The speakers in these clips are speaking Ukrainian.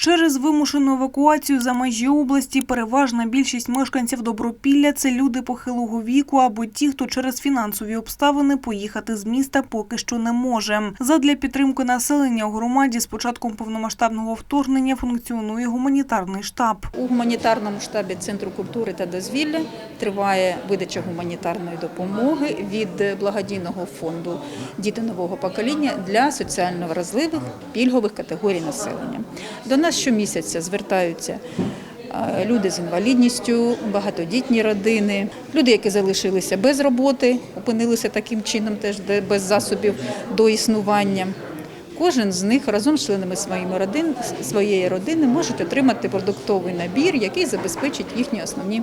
Через вимушену евакуацію за межі області переважна більшість мешканців Добропілля – це люди похилого віку або ті, хто через фінансові обставини поїхати з міста поки що не може. Задля підтримки населення у громаді з початком повномасштабного вторгнення функціонує гуманітарний штаб. У гуманітарному штабі Центру культури та дозвілля триває видача гуманітарної допомоги від благодійного фонду Діти нового покоління для соціально вразливих пільгових категорій населення. До нас щомісяця звертаються люди з інвалідністю, багатодітні родини, люди, які залишилися без роботи, опинилися таким чином, теж без засобів до існування. Кожен з них разом з членами своїми родин, своєї родини можуть отримати продуктовий набір, який забезпечить їхні основні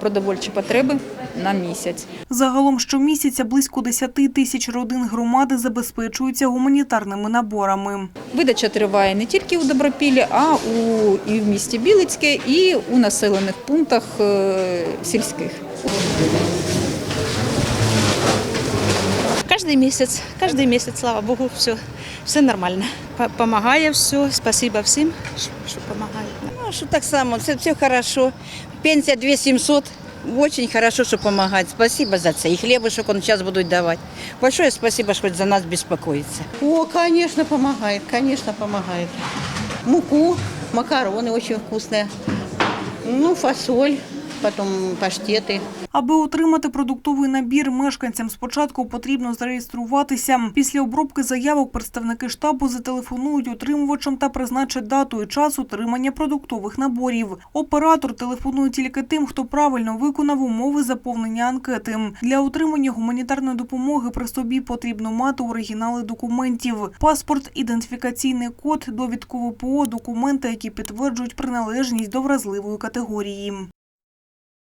продовольчі потреби на місяць. Загалом щомісяця близько 10 тисяч родин громади забезпечуються гуманітарними наборами. Видача триває не тільки у Добропіллі, а у і в місті Білицьке, і у населених пунктах е, сільських. Каждый месяц, каждый месяц, слава богу, все, все нормально. П- Помогає все, спасибо всім, що, що помагають. Ну, что так само, все, все хорошо. Пенсия 2700. Очень хорошо, что помогает. Спасибо за это. И хлебушек он сейчас будут давать. Большое спасибо, что за нас беспокоится. О, конечно, помогает, конечно, помогает. Муку, макароны очень вкусные. Ну, фасоль, потом паштеты. Аби отримати продуктовий набір, мешканцям спочатку потрібно зареєструватися. Після обробки заявок представники штабу зателефонують отримувачам та призначать дату і час отримання продуктових наборів. Оператор телефонує тільки тим, хто правильно виконав умови заповнення анкети. Для отримання гуманітарної допомоги при собі потрібно мати оригінали документів: паспорт, ідентифікаційний код, довідку ВПО, документи, які підтверджують приналежність до вразливої категорії.